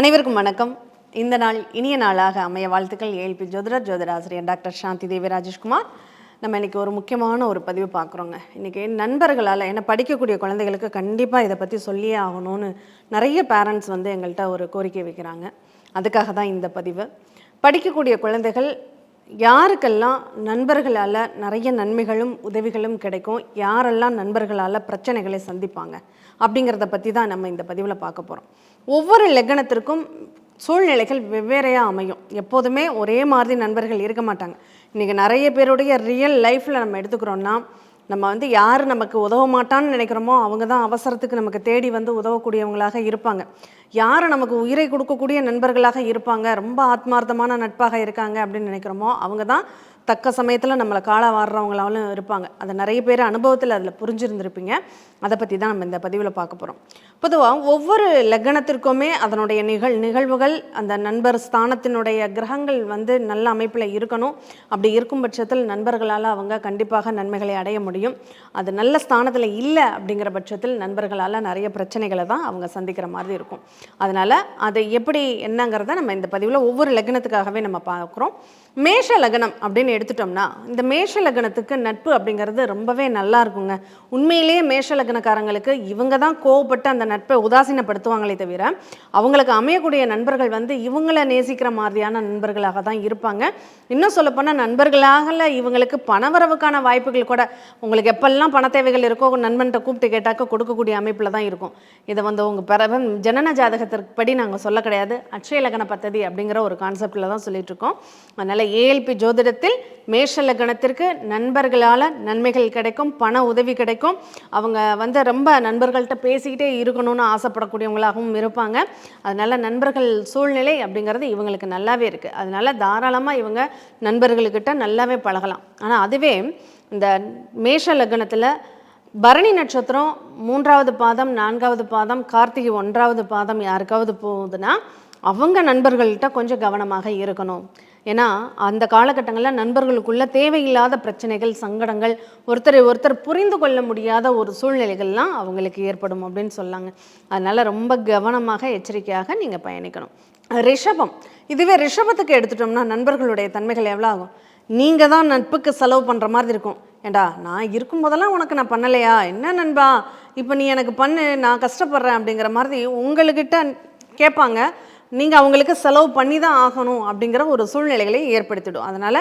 அனைவருக்கும் வணக்கம். இந்த நாள் இனிய நாளாக அமைய வாழ்த்துக்கள். ஏஎல்பி ஜோதிடர் ஜோதிடாசிரியர் டாக்டர் சாந்தி தேவி ராஜேஷ்குமார் நம்ம இன்னைக்கு ஒரு முக்கியமான ஒரு பதிவு பார்க்குறோங்க. இன்றைக்கி நண்பர்களால் ஏன்னா படிக்கக்கூடிய குழந்தைகளுக்கு கண்டிப்பாக இதை பற்றி சொல்லியே ஆகணும்னு நிறைய பேரண்ட்ஸ் வந்து எங்கள்கிட்ட ஒரு கோரிக்கை வைக்கிறாங்க. அதுக்காக தான் இந்த பதிவு. படிக்கக்கூடிய குழந்தைகள் யாருக்கெல்லாம் நண்பர்களால் நிறைய நன்மைகளும் உதவிகளும் கிடைக்கும் யாரெல்லாம் நண்பர்களால் பிரச்சனைகளை சந்திப்பாங்க அப்படிங்கிறத பற்றி தான் நம்ம இந்த பதிவில் பார்க்க போகிறோம் ஒவ்வொரு லக்னத்திற்கும் சூழ்நிலைகள் வெவ்வேறையாக அமையும். எப்போதுமே ஒரே மாதிரி நண்பர்கள் இருக்க மாட்டாங்க. இன்றைக்கி நிறைய பேருடைய ரியல் லைஃப்பில் நம்ம எடுத்துக்கிறோன்னா நம்ம வந்து யார் நமக்கு உதவ மாட்டான்னு நினைக்கிறோமோ அவங்க தான் அவசரத்துக்கு நமக்கு தேடி வந்து உதவக்கூடியவங்களாக இருப்பாங்க. யார் நமக்கு உயிரை கொடுக்கக்கூடிய நண்பர்களாக இருப்பாங்க ரொம்ப ஆத்மார்த்தமான நட்பாக இருக்காங்க அப்படின்னு நினைக்கிறோமோ அவங்க தான் தக்க சமயத்தில் நம்மளை கால வாடுறவங்களாலும் இருப்பாங்க. அதை நிறைய பேர் அனுபவத்தில் அதில் புரிஞ்சிருந்திருப்பீங்க. அதை பற்றி தான் நம்ம இந்த பதிவில் பார்க்க போகிறோம் பொதுவாக ஒவ்வொரு லக்னத்திற்குமே அதனுடைய நிகழ் நிகழ்வுகள் அந்த நண்பர் ஸ்தானத்தினுடைய கிரகங்கள் வந்து நல்ல அமைப்பில் இருக்கணும். அப்படி இருக்கும் பட்சத்தில் நண்பர்களால் அவங்க கண்டிப்பாக நன்மைகளை அடைய முடியும். அது நல்ல ஸ்தானத்தில் இல்லை அப்படிங்கிற பட்சத்தில் நண்பர்களால் நிறைய பிரச்சனைகளை தான் அவங்க சந்திக்கிற மாதிரி இருக்கும். அதனால் அதை எப்படி என்னங்கிறத நம்ம இந்த பதிவில் ஒவ்வொரு லக்னத்துக்காகவே நம்ம பார்க்குறோம். மேஷ லக்னம் அப்படின்னு எடுத்துட்டோம்னா இந்த மேஷ லக்னத்துக்கு நட்பு அப்படிங்கிறது ரொம்பவே நல்லா இருக்குங்க. உண்மையிலேயே மேஷ லக்னக்காரங்களுக்கு இவங்க தான் கோவப்பட்டு அந்த நட்பை உதாசீனப்படுத்துவாங்களே தவிர அவங்களுக்கு அமையக்கூடிய நண்பர்கள் வந்து இவங்கள நேசிக்கிற மாதிரியான நண்பர்களாக தான் இருப்பாங்க. இன்னும் சொல்லப்போனால் நண்பர்களாக இவங்களுக்கு பணவரவுக்கான வாய்ப்புகள் கூட உங்களுக்கு எப்பெல்லாம் பண தேவைகள் இருக்கோ நண்பன்கிட்ட கூப்பிட்டு கேட்டாக்க கொடுக்கக்கூடிய அமைப்பில் தான் இருக்கும். இதை வந்து உங்கள் பிறகு ஜனன ஜாதகத்திற்கு படி நாங்கள் சொல்ல கிடையாது. அட்சய லக்ன பத்ததி அப்படிங்கிற ஒரு கான்செப்டில் தான் சொல்லிட்டு இருக்கோம் அதனால் ஏஎல்பி ஜோதிடத்தில் மேஷ லக்னத்திற்கு நண்பர்களால் நன்மைகள் கிடைக்கும் பண உதவி கிடைக்கும். அவங்க வந்து ரொம்ப நண்பர்கள்ட்ட பேசிக்கிட்டே இருக்கணும்னு ஆசைப்படக்கூடியவங்களாகவும் இருப்பாங்க. அதனால் நண்பர்கள் சூழ்நிலை அப்படிங்கிறது இவங்களுக்கு நல்லாவே இருக்குது அதனால் தாராளமாக இவங்க நண்பர்களுக்கிட்ட நல்லாவே பழகலாம். ஆனால் அதுவே இந்த மேஷ லக்னத்தில் பரணி நட்சத்திரம் மூன்றாவது பாதம் நான்காவது பாதம் கார்த்திகை ஒன்றாவது பாதம் யாருக்காவது போகுதுன்னா அவங்க நண்பர்கள்ட்ட கொஞ்சம் கவனமாக இருக்கணும். ஏன்னா அந்த காலகட்டங்களில் நண்பர்களுக்குள்ள தேவையில்லாத பிரச்சனைகள் சங்கடங்கள் ஒருத்தரை ஒருத்தர் புரிந்து கொள்ள முடியாத ஒரு சூழ்நிலைகள்லாம் அவங்களுக்கு ஏற்படும் அப்படின்னு சொல்லாங்க. அதனால் ரொம்ப கவனமாக எச்சரிக்கையாக நீங்கள் பயணிக்கணும். ரிஷபம். இதுவே ரிஷபத்துக்கு எடுத்துட்டோம்னா நண்பர்களுடைய தன்மைகள் எவ்வளோ ஆகும்? நீங்கள் தான் நட்புக்கு செலவு பண்ணுற மாதிரி இருக்கும். ஏண்டா நான் இருக்கும் போதெல்லாம் உனக்கு நான் பண்ணலையா? என்ன நண்பா? இப்போ நீ எனக்கு பண்ணு நான் கஷ்டப்படுறேன் அப்படிங்கிற மாதிரி உங்கள்கிட்ட கேட்பாங்க. நீங்கள் அவங்களுக்கு செலவு பண்ணி தான் ஆகணும் அப்படிங்கிற ஒரு சூழ்நிலைகளை ஏற்படுத்திடும். அதனால்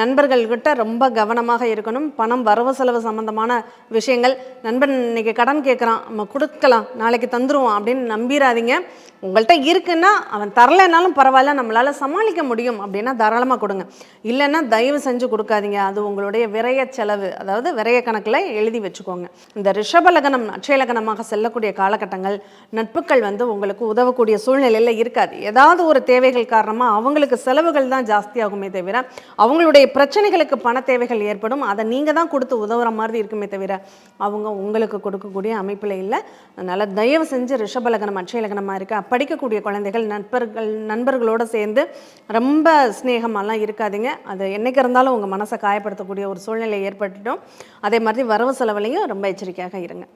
நண்பர்கள்கிட்ட ரொம்ப கவனமாக இருக்கணும். பணம் வரவு செலவு சம்மந்தமான விஷயங்கள். நண்பன் இன்னைக்கு கடன் கேட்குறான் நம்ம கொடுக்கலாம். நாளைக்கு தந்துடுவோம் அப்படின்னு நம்பிடாதீங்க உங்கள்கிட்ட இருக்குன்னா அவன் தரலைனாலும் பரவாயில்ல நம்மளால் சமாளிக்க முடியும் அப்படின்னா தாராளமாக கொடுங்க. இல்லைன்னா தயவு செஞ்சு கொடுக்காதீங்க. அது உங்களுடைய விரய செலவு. அதாவது விரைய கணக்கில் எழுதி வச்சுக்கோங்க. இந்த ரிஷபலகனம் அட்சயலகனமாக செல்லக்கூடிய காலகட்டங்கள் நட்புகள் வந்து உங்களுக்கு உதவக்கூடிய சூழ்நிலையில் இருக்காது. ஏதாவது ஒரு தேவைகள் காரணமாக அவங்களுக்கு செலவுகள் தான் ஜாஸ்தியாகுமே தவிர அவங்களுடைய பிரச்சனைகளுக்கு பண தேவைகள் ஏற்படும். அதை நீங்கள் தான் கொடுத்து உதவுற மாதிரி இருக்குமே தவிர அவங்க உங்களுக்கு கொடுக்கக்கூடிய அமைப்பில் இல்லை. அதனால் தயவு செஞ்சு ரிஷபலகனம் அட்சயலகனமாக இருக்கா படிக்கக்கூடிய குழந்தைகள் நண்பர்கள் நண்பர்களோடு சேர்ந்து ரொம்ப ஸ்நேகமெல்லாம் இருக்காதுங்க. அது என்றைக்கு இருந்தாலும் உங்கள் மனசை காயப்படுத்தக்கூடிய ஒரு சூழ்நிலை ஏற்பட்டுட்டும் அதே மாதிரி வரவு செலவுலையும் ரொம்ப எச்சரிக்கையாக இருங்க.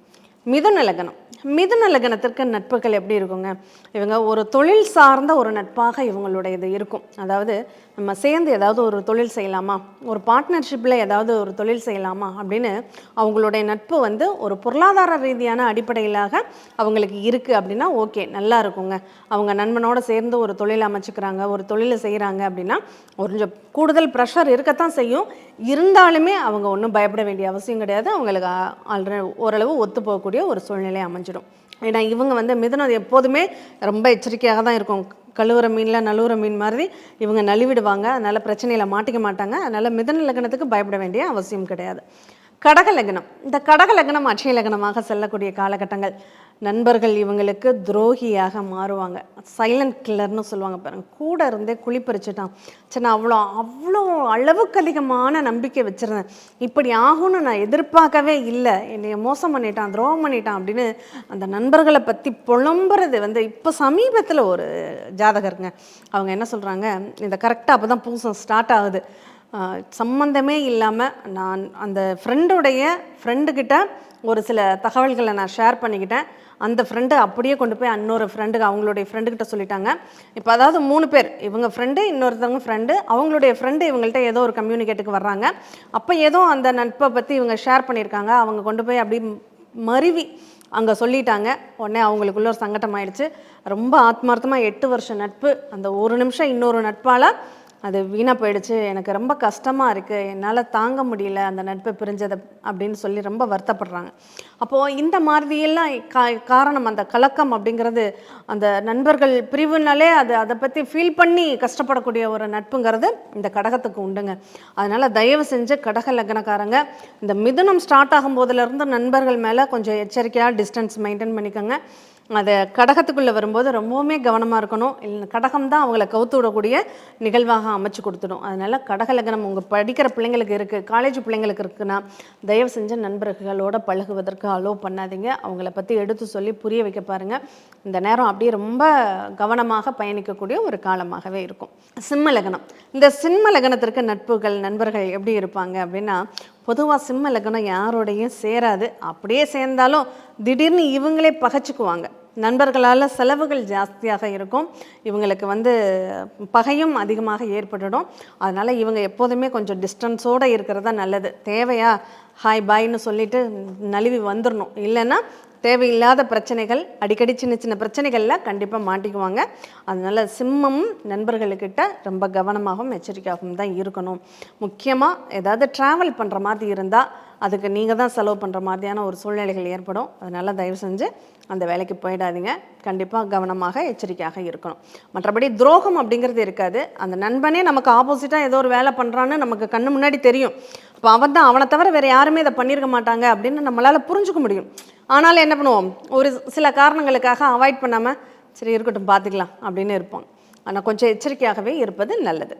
மிதுன லக்னம். மிதுன லக்னத்திற்கு நட்புகள் எப்படி இருக்குங்க? இவங்க ஒரு தொழில் சார்ந்த ஒரு நட்பாக இவங்களுடையது இருக்கும். அதாவது நம்ம சேர்ந்து ஏதாவது ஒரு தொழில் செய்யலாமா? ஒரு பார்ட்னர்ஷிப்பில் ஏதாவது ஒரு தொழில் செய்யலாமா? அப்படின்னு அவங்களுடைய நட்பு வந்து ஒரு பொருளாதார ரீதியான அடிப்படையிலாக அவங்களுக்கு இருக்குது அப்படின்னா ஓகே நல்லா இருக்குங்க. அவங்க நண்பனோட சேர்ந்து ஒரு தொழில் அமைச்சுக்கிறாங்க ஒரு தொழிலை செய்கிறாங்க அப்படின்னா கொஞ்சம் கூடுதல் ப்ரெஷர் இருக்கத்தான் செய்யும். இருந்தாலுமே அவங்க ஒன்றும் பயப்பட வேண்டிய அவசியம் கிடையாது. அவங்களுக்கு ஆல்ரெடி ஓரளவு ஒத்து போகக்கூடிய ஒரு சூழ்நிலை அமைஞ்சிடும். ஏன்னா இவங்க வந்து மிதுனம் எப்போதுமே ரொம்ப எச்சரிக்கையாக தான் இருக்கும். கழுவுற மீனில் நழுவுற மீன் மாதிரி இவங்க நழுவிடுவாங்க. அதனால் பிரச்சனையில் மாட்டிக்க மாட்டாங்க. அதனால் மிதன லக்னத்துக்கு பயப்பட வேண்டிய அவசியம் கிடையாது. கடகலக்னம். இந்த கடக லக்னம் அட்சய லக்னமாக செல்லக்கூடிய காலகட்டங்கள். நண்பர்கள் இவங்களுக்கு துரோகியாக மாறுவாங்க. சைலண்ட் கில்லர்னு சொல்லுவாங்க பாருங்க. கூட இருந்தே குளிப்பறிச்சிட்டான் சரி நான் அவ்வளோ அவ்வளோ அளவுக்கு அதிகமான நம்பிக்கை வச்சுருந்தேன். இப்படி ஆகும்னு நான் எதிர்பார்க்கவே இல்லை. என்னைய மோசம் பண்ணிட்டான் துரோகம் பண்ணிட்டான் அப்படின்னு அந்த நண்பர்களை பற்றி புலம்புறது வந்து இப்போ சமீபத்தில் ஒரு ஜாதகருங்க. அவங்க என்ன சொல்கிறாங்க இந்த கரெக்டாக அப்போ தான் பூசம் ஸ்டார்ட் ஆகுது. சம்மந்தமே இல்லாமல் நான் அந்த ஃப்ரெண்டுடைய ஃப்ரெண்டுக்கிட்ட ஒரு சில தகவல்களை நான் ஷேர் பண்ணிக்கிட்டேன். அந்த ஃப்ரெண்டு அப்படியே கொண்டு போய் இன்னொரு ஃப்ரெண்டுக்கு அவங்களுடைய ஃப்ரெண்டுக்கிட்ட சொல்லிட்டாங்க. இப்போ அதாவது மூணு பேர் இவங்க ஃப்ரெண்டு இன்னொருத்தவங்க ஃப்ரெண்டு அவங்களுடைய ஃப்ரெண்டு இவங்கள்ட்ட ஏதோ ஒரு கம்யூனிகேட்டுக்கு வர்றாங்க. அப்போ ஏதோ அந்த நட்பை பற்றி இவங்க ஷேர் பண்ணியிருக்காங்க. அவங்க கொண்டு போய் அப்படி மருவி அங்கே சொல்லிட்டாங்க. உடனே அவங்களுக்குள்ள ஒரு சங்கடம் ஆயிடுச்சு ரொம்ப ஆத்மார்த்தமாக எட்டு வருஷம் நட்பு. அந்த ஒரு நிமிஷம் இன்னொரு நட்பால் அது வீணாக போயிடுச்சு. எனக்கு ரொம்ப கஷ்டமாக இருக்குது என்னால் தாங்க முடியல. அந்த நட்பை பிரிஞ்சதை அப்படின்னு சொல்லி ரொம்ப வருத்தப்படுறாங்க. அப்போது இந்த மாதிரியெல்லாம் கா காரணம் அந்த கலக்கம் அப்படிங்கிறது அந்த நண்பர்கள் பிரிவுனாலே அது அதை பற்றி ஃபீல் பண்ணி கஷ்டப்படக்கூடிய ஒரு நட்புங்கிறது இந்த கடகத்துக்கு உண்டுங்க. அதனால் தயவு செஞ்சு கடக லக்னக்காரங்க இந்த மிதுனம் ஸ்டார்ட் ஆகும் போதுலேருந்து நண்பர்கள் மேலே கொஞ்சம் எச்சரிக்கையாக டிஸ்டன்ஸ் மெயின்டைன் பண்ணிக்கோங்க. அதை கடகத்துக்குள்ளே வரும்போது ரொம்பவுமே கவனமாக இருக்கணும். இல்லை கடகம் தான் அவங்கள கவுத்து விடக்கூடிய நிகழ்வாக அமைச்சு கொடுத்துடும். அதனால் கடக லக்னம் உங்கள் படிக்கிற பிள்ளைங்களுக்கு இருக்குது காலேஜ் பிள்ளைங்களுக்கு இருக்குன்னா தயவு செஞ்ச நண்பர்களோட பழகுவதற்கு அலோவ் பண்ணாதீங்க. அவங்கள பற்றி எடுத்து சொல்லி புரிய வைக்க பாருங்கள் இந்த நேரம் அப்படியே ரொம்ப கவனமாக பயணிக்கக்கூடிய ஒரு காலமாகவே இருக்கும். சிம்ம லக்னம். இந்த சிம்ம லக்னத்திற்கு நட்புகள் நண்பர்கள் எப்படி இருப்பாங்க அப்படின்னா பொதுவாக சிம்ம லக்னம் யாரோடையும் சேராது. அப்படியே சேர்ந்தாலும் திடீர்னு இவங்களே பகைச்சிக்குவாங்க. நண்பர்களால் செலவுகள் ஜாஸ்தியாக இருக்கும். இவங்களுக்கு வந்து பகையும் அதிகமாக ஏற்பட்டுடும். அதனால் இவங்க எப்போதுமே கொஞ்சம் டிஸ்டன்ஸோடு இருக்கிறது தான் நல்லது. தேவையா ஹாய் பாய்னு சொல்லிட்டு நழுவி வந்துடணும் இல்லைன்னா தேவையில்லாத பிரச்சனைகள் அடிக்கடி சின்ன சின்ன பிரச்சனைகள்லாம் கண்டிப்பாக மாட்டிக்குவாங்க. அதனால் சிம்மம் நண்பர்களுக்கிட்ட ரொம்ப கவனமாகவும் எச்சரிக்கையாகவும் தான் இருக்கணும். முக்கியமாக ஏதாவது ட்ராவல் பண்ணுற மாதிரி இருந்தால் அதுக்கு நீங்கள் தான் செலவு பண்ணுற மாதிரியான ஒரு சூழ்நிலைகள் ஏற்படும். அதனால் தயவு செஞ்சு அந்த வேலைக்கு போயிடாதீங்க. கண்டிப்பாக கவனமாக எச்சரிக்கையாக இருக்கணும். மற்றபடி துரோகம் அப்படிங்கிறது இருக்காது. அந்த நண்பனே நமக்கு ஆப்போசிட்டாக ஏதோ ஒரு வேலை பண்ணுறான்னு நமக்கு கண்ணு முன்னாடி தெரியும். இப்போ அவன் தான் அவனை தவிர வேறு யாருமே இதை பண்ணியிருக்க மாட்டாங்க அப்படின்னு நம்மளால் புரிஞ்சுக்க முடியும். ஆனாலும் என்ன பண்ணுவோம்? ஒரு சில காரணங்களுக்காக அவாய்ட் பண்ணாமல் சரி இருக்கட்டும் பார்த்துக்கலாம் அப்படின்னு இருப்போம். ஆனால் கொஞ்சம் எச்சரிக்கையாகவே இருப்பது நல்லது.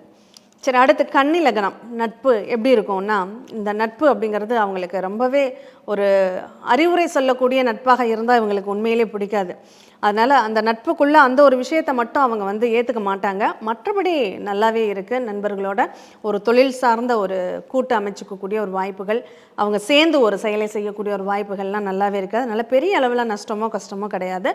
சரி அடுத்து கன்னி லக்னம் நட்பு எப்படி இருக்கும்னா இந்த நட்பு அப்படிங்கிறது அவங்களுக்கு ரொம்பவே ஒரு அறிவுரை சொல்லக்கூடிய நட்பாக இருந்தால் இவங்களுக்கு உண்மையிலே பிடிக்காது. அதனால் அந்த நட்புக்குள்ளே அந்த ஒரு விஷயத்தை மட்டும் அவங்க வந்து ஏற்றுக்க மாட்டாங்க. மற்றபடி நல்லாவே இருக்குது நண்பர்களோட ஒரு தொழில் சார்ந்த ஒரு கூட்டு அமைச்சுக்கக்கூடிய ஒரு வாய்ப்புகள் அவங்க சேர்ந்து ஒரு செயலை செய்யக்கூடிய ஒரு வாய்ப்புகள்லாம் நல்லாவே இருக்குது அதனால் பெரிய அளவில் நஷ்டமோ கஷ்டமோ கிடையாது.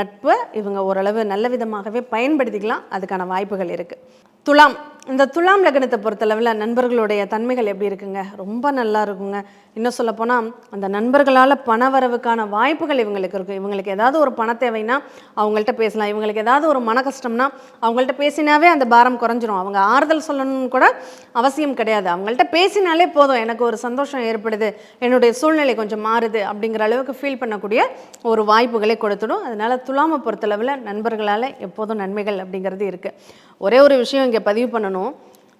நட்பை இவங்க ஓரளவு நல்ல விதமாகவே பயன்படுத்திக்கலாம். அதுக்கான வாய்ப்புகள் இருக்குது துலாம் இந்த துலாம் லக்னத்தை பொறுத்தளவில் நண்பர்களுடைய தன்மைகள் எப்படி இருக்குங்க? ரொம்ப நல்லா இருக்குங்க. இன்னும் சொல்லப்போனால் அந்த நண்பர்களால் பண வரவுக்கான வாய்ப்புகள் இவங்களுக்கு இருக்குது இவங்களுக்கு ஏதாவது ஒரு பண தேவைன்னா அவங்கள்ட்ட பேசலாம். இவங்களுக்கு ஏதாவது ஒரு மன கஷ்டம்னா அவங்கள்ட்ட பேசினாவே அந்த பாரம் குறைஞ்சிரும். அவங்க ஆறுதல் சொல்லணும்னு கூட அவசியம் கிடையாது. அவங்கள்ட்ட பேசினாலே போதும். எனக்கு ஒரு சந்தோஷம் ஏற்படுது. என்னுடைய சூழ்நிலை கொஞ்சம் மாறுது அப்படிங்கிற அளவுக்கு ஃபீல் பண்ணக்கூடிய ஒரு வாய்ப்புகளை கொடுத்துடும். அதனால் துலாமை பொறுத்தளவில் நண்பர்களால் எப்போதும் நன்மைகள் அப்படிங்கிறது இருக்குது ஒரே ஒரு விஷயம் இங்கே பதிவு பண்ணணும்.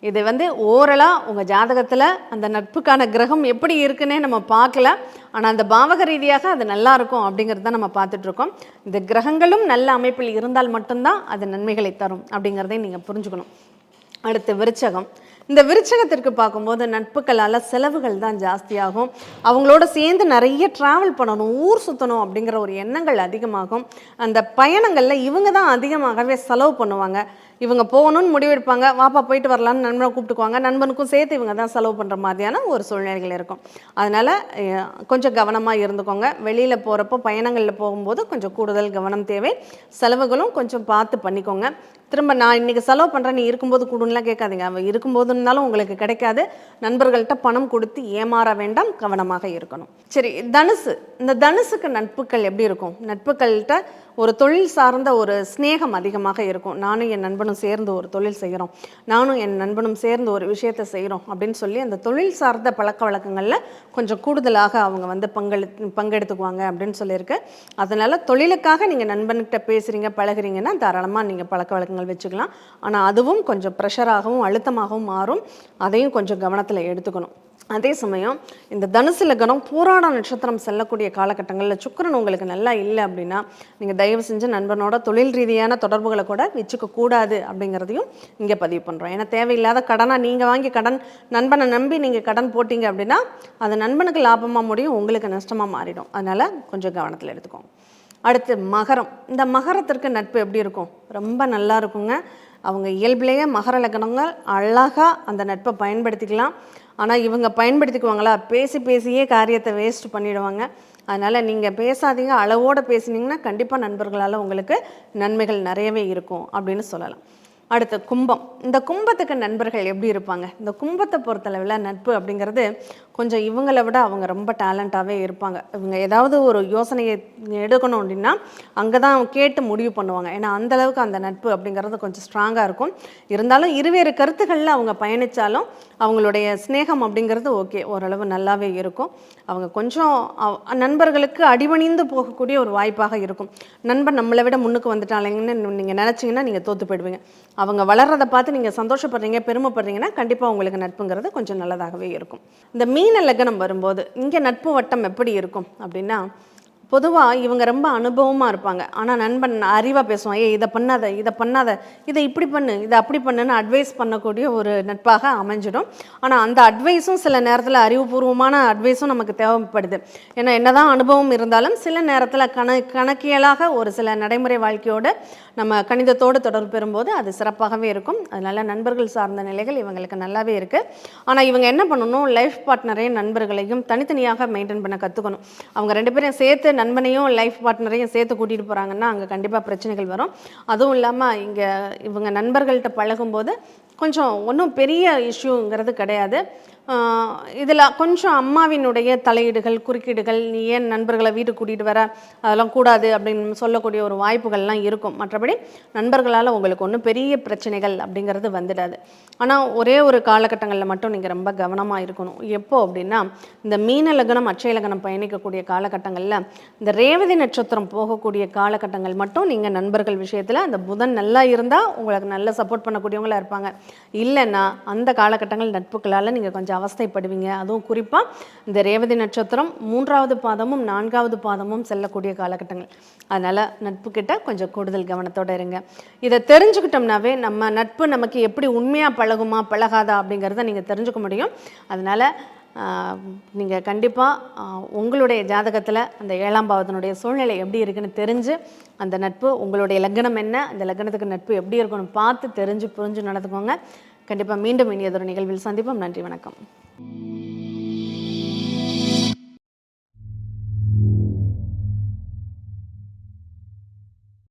இது வந்து ஓரலாக உங்கள் ஜாதகத்தில் அந்த நட்புக்கான கிரகம் எப்படி இருக்குன்னே நம்ம பார்க்கல. ஆனால் அந்த பாவக ரீதியாக அது நல்லா இருக்கும் அப்படிங்கிறது தான் நம்ம பார்த்துட்ருக்கோம் இந்த கிரகங்களும் நல்ல அமைப்பில் இருந்தால் மட்டும்தான் அது நன்மைகளை தரும் அப்படிங்கிறதையும் நீங்கள் புரிஞ்சுக்கணும். அடுத்து விருச்சகம். இந்த விருச்சகத்திற்கு பார்க்கும்போது நட்புகளால் செலவுகள் தான் ஜாஸ்தியாகும். அவங்களோட சேர்ந்து நிறைய ட்ராவல் பண்ணணும் ஊர் சுற்றணும் அப்படிங்கிற ஒரு எண்ணங்கள் அதிகமாகும். அந்த பயணங்களில் இவங்க தான் அதிகமாகவே செலவு பண்ணுவாங்க. இவங்க போகணும்னு முடிவெடுப்பாங்க. வாப்பா போயிட்டு வரலான்னு நண்பனை கூப்பிட்டுக்குவாங்க. நண்பனுக்கும் சேர்த்து இவங்க தான் செலவு பண்ணுற மாதிரியான ஒரு சூழ்நிலைகள் இருக்கும். அதனால் கொஞ்சம் கவனமாக இருந்துக்கோங்க. வெளியில் போகிறப்போ பயணங்களில் போகும்போது கொஞ்சம் கூடுதல் கவனம் தேவை. செலவுகளும் கொஞ்சம் பார்த்து பண்ணிக்கோங்க. திரும்ப நான் இன்றைக்கி செலவு பண்ணுறேன் நீ இருக்கும்போது கொடுன்னுலாம் கேட்காதீங்க. அவன் இருக்கும்போது உங்களுக்கு கிடைக்காது. நண்பர்கள்ட்ட பணம் கொடுத்து ஏமாற வேண்டாம். கவனமாக இருக்கணும். சரி தனுசு. இந்த தனுசுக்கு நட்புகள் எப்படி இருக்கும்? நட்புகள்கிட்ட ஒரு தொழில் சார்ந்த ஒரு ஸ்நேகம் அதிகமாக இருக்கும். நானும் என் நண்பனும் சேர்ந்து ஒரு தொழில் செய்கிறோம். நானும் என் நண்பனும் சேர்ந்து ஒரு விஷயத்தை செய்கிறோம் அப்படின்னு சொல்லி அந்த தொழில் சார்ந்த பழக்க வழக்கங்களில் கொஞ்சம் கூடுதலாக அவங்க வந்து பங்கெடு பங்கெடுத்துக்குவாங்க அப்படின்னு சொல்லியிருக்கு. அதனால் தொழிலுக்காக நீங்கள் நண்பன்கிட்ட பேசுகிறீங்க பழகுறீங்கன்னா தாராளமாக நீங்கள் பழக்க வழக்கங்கள் வச்சுக்கலாம். ஆனால் அதுவும் கொஞ்சம் ப்ரெஷராகவும் அழுத்தமாகவும் மாறும். அதையும் கொஞ்சம் கவனத்தில் எடுத்துக்கணும். அதே சமயம் இந்த தனுசு லக்னம் போராட நட்சத்திரம் செல்லக்கூடிய காலகட்டங்களில் சுக்கிரன் உங்களுக்கு நல்லா இல்லை அப்படின்னா நீங்கள் தயவு செஞ்சு நண்பனோட தொழில் ரீதியான தொடர்புகளை கூட வச்சுக்க கூடாது அப்படிங்கிறதையும் இங்கே பதிவு பண்ணுறோம் ஏன்னா தேவையில்லாத கடனாக நீங்கள் வாங்கி கடன் நண்பனை நம்பி நீங்கள் கடன் போட்டீங்க அப்படின்னா அது நண்பனுக்கு லாபமாக முடியும் உங்களுக்கு நஷ்டமாக மாறிடும். அதனால் கொஞ்சம் கவனத்தில் எடுத்துக்கோங்க. அடுத்து மகரம். இந்த மகரத்திற்கு நட்பு எப்படி இருக்கும்? ரொம்ப நல்லா இருக்குங்க. அவங்க இயல்பிலேயே மகர லக்னங்கள் அழகாக அந்த நட்பை பயன்படுத்திக்கலாம். ஆனால் இவங்க பயன்படுத்திக்குவாங்களா? பேசி பேசியே காரியத்தை வேஸ்ட் பண்ணிடுவாங்க. அதனால் நீங்கள் பேசாதீங்க அளவோடு பேசுனீங்கன்னா கண்டிப்பாக நண்பர்களால் உங்களுக்கு நன்மைகள் நிறையவே இருக்கும் அப்படின்னு சொல்லலாம். அடுத்து கும்பம். இந்த கும்பத்துக்கு நண்பர்கள் எப்படி இருப்பாங்க? இந்த கும்பத்தை பொறுத்தளவில் நட்பு அப்படிங்கிறது கொஞ்சம் இவங்களை விட அவங்க ரொம்ப டேலண்ட்டாகவே இருப்பாங்க. இவங்க ஏதாவது ஒரு யோசனையை எடுக்கணும் அப்படின்னா அங்கே தான் கேட்டு முடிவு பண்ணுவாங்க. ஏன்னா அந்த அளவுக்கு அந்த நட்பு அப்படிங்கிறது கொஞ்சம் ஸ்ட்ராங்காக இருக்கும். இருந்தாலும் இருவேறு கருத்துக்களில் அவங்க பயணித்தாலும் அவங்களுடைய ஸ்நேகம் அப்படிங்கிறது ஓகே ஓரளவு நல்லாவே இருக்கும். அவங்க கொஞ்சம் நண்பர்களுக்கு அடிபணிந்து போகக்கூடிய ஒரு வாய்ப்பாக இருக்கும். நண்பன் நம்மளை விட முன்னுக்கு வந்துட்டாலேங்கன்னு நீங்கள் நினச்சிங்கன்னா நீங்கள் தோற்று போயிடுவீங்க. அவங்க வளர்றதை பார்த்து நீங்கள் சந்தோஷப்படுறீங்க பெருமைப்படுறீங்கன்னா கண்டிப்பாக உங்களுக்கு நட்புங்கிறது கொஞ்சம் நல்லதாகவே இருக்கும். இந்த மீன லக்னம் வரும்போது இங்கே நட்பு வட்டம் எப்படி இருக்கும் அப்படின்னா பொதுவாக இவங்க ரொம்ப அனுபவமாக இருப்பாங்க. ஆனால் நண்பன் அறிவாக பேசுவான். ஏய் இதை பண்ணாத இதை பண்ணாத. இதை இப்படி பண்ணு இதை அப்படி பண்ணுன்னு அட்வைஸ் பண்ணக்கூடிய ஒரு நட்பாக அமைஞ்சிடும். ஆனால் அந்த அட்வைஸும் சில நேரத்தில் அறிவுபூர்வமான அட்வைஸும் நமக்கு தேவைப்படுது. ஏன்னா என்னதான் அனுபவம் இருந்தாலும் சில நேரத்தில் கண கணக்கியலாக ஒரு சில நடைமுறை வாழ்க்கையோடு நம்ம கணிதத்தோடு தொடர்பு பெறும்போது அது சிறப்பாகவே இருக்கும். அதனால் நண்பர்கள் சார்ந்த நிலைகள் இவங்களுக்கு நல்லாவே இருக்குது ஆனால் இவங்க என்ன பண்ணணும்? லைஃப் பார்ட்னரையும் நண்பர்களையும் தனித்தனியாக மெயின்டைன் பண்ண கற்றுக்கணும் அவங்க ரெண்டு பேரையும் சேர்த்து நண்பனையும் லைஃப் பார்ட்னரையும் சேர்த்து கூட்டிகிட்டு போகிறாங்கன்னா அங்கே கண்டிப்பாக பிரச்சனைகள் வரும். அதுவும் இல்லாமல் இங்கே இவங்க நண்பர்கள்ட்ட பழகும்போது கொஞ்சம் ஒன்றும் பெரிய இஷ்யூங்கிறது கிடையாது. இதில் கொஞ்சம் அம்மாவினுடைய தலையீடுகள் குறுக்கீடுகள் நீ ஏன் நண்பர்களை வீட்டுக்கு கூட்டிகிட்டு வர? அதெல்லாம் கூடாது அப்படின்னு சொல்லக்கூடிய ஒரு வாய்ப்புகள்லாம் இருக்கும். மற்றபடி நண்பர்களால் உங்களுக்கு ஒன்றும் பெரிய பிரச்சனைகள் அப்படிங்கிறது வந்துடாது. ஆனால் ஒரே ஒரு காலகட்டங்களில் மட்டும் நீங்கள் ரொம்ப கவனமாக இருக்கணும். எப்போ அப்படின்னா இந்த மீன லக்னம் அச்சய லக்னம் பயணிக்கக்கூடிய காலகட்டங்களில் இந்த ரேவதி நட்சத்திரம் போகக்கூடிய காலகட்டங்கள் மட்டும் நீங்கள் நண்பர்கள் விஷயத்தில் அந்த புதன் நல்லா இருந்தால் உங்களுக்கு நல்ல சப்போர்ட் பண்ணக்கூடியவங்களா இருப்பாங்க. இல்லைன்னா அந்த காலகட்டங்கள் நட்புகளால் நீங்கள் கொஞ்சம் அவஸ்தைப்படுவீங்க. அதுவும் குறிப்பாக இந்த ரேவதி நட்சத்திரம் மூன்றாவது பாதமும் நான்காவது பாதமும் செல்லக்கூடிய காலகட்டங்கள். அதனால் நட்பு கிட்ட கொஞ்சம் கூடுதல் கவனத்தோட இருங்க. இதை தெரிஞ்சுக்கிட்டோம்னாவே நம்ம நட்பு நமக்கு எப்படி உண்மையாக பழகுமா பழகாதா அப்படிங்கிறத நீங்கள் தெரிஞ்சுக்க முடியும். அதனால் நீங்கள் கண்டிப்பாக உங்களுடைய ஜாதகத்தில் அந்த ஏழாம் பாவத்தினுடைய சூழ்நிலை எப்படி இருக்குன்னு தெரிஞ்சு அந்த நட்பு உங்களுடைய லக்னம் என்ன அந்த லக்னத்துக்கு நட்பு எப்படி இருக்குன்னு பார்த்து தெரிஞ்சு புரிஞ்சு நடந்துக்கோங்க. கண்டிப்பாக மீண்டும் இனியதொரு நிகழ்வில் சந்திப்போம். நன்றி வணக்கம்.